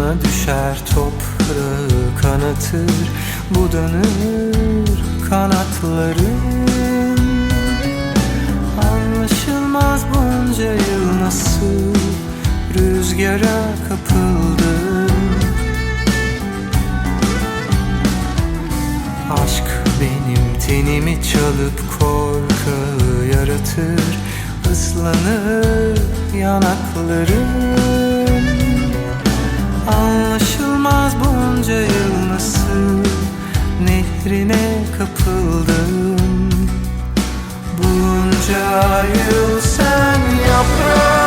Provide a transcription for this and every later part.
Sana düşer toprağı kanatır Budanır kanatların Anlaşılmaz bunca yıl nasıl Rüzgara kapıldım Aşk benim tenimi çalıp korku yaratır Islanır yanaklarım Bunca yıl sen yaprak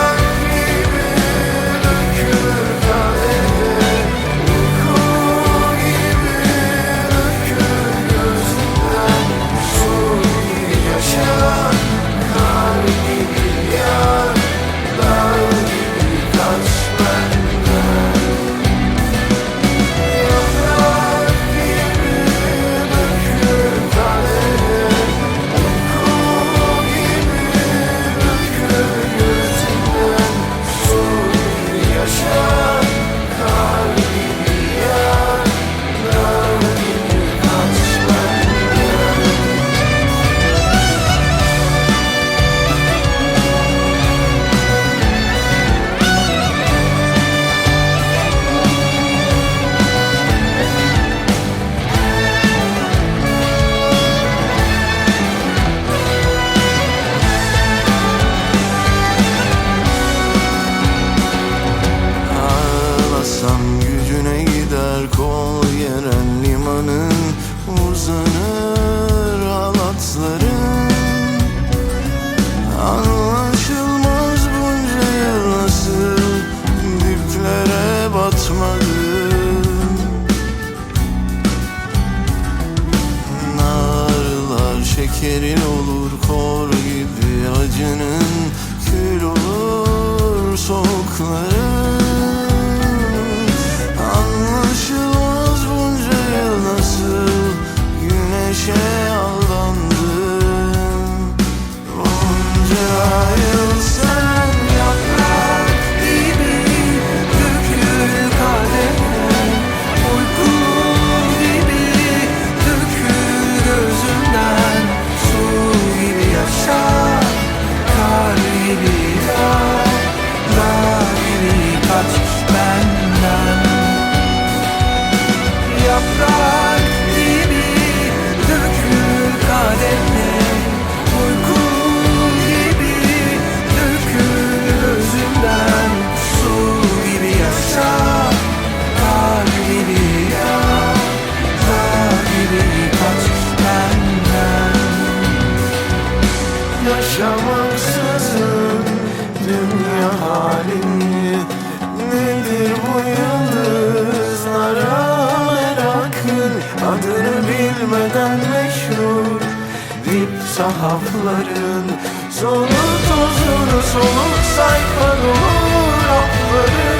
yeren limanın Uzanır halatların Anlaşılmaz bunca yıl nasıl diplere batmadım Narlar şekerin olur kor gibi acının kül olur soğukların Nedir bu yıldızlara merakın Adını bilmeden meşhur Dip sahafların. Sonu tozunu soluk sayfa dolu rafların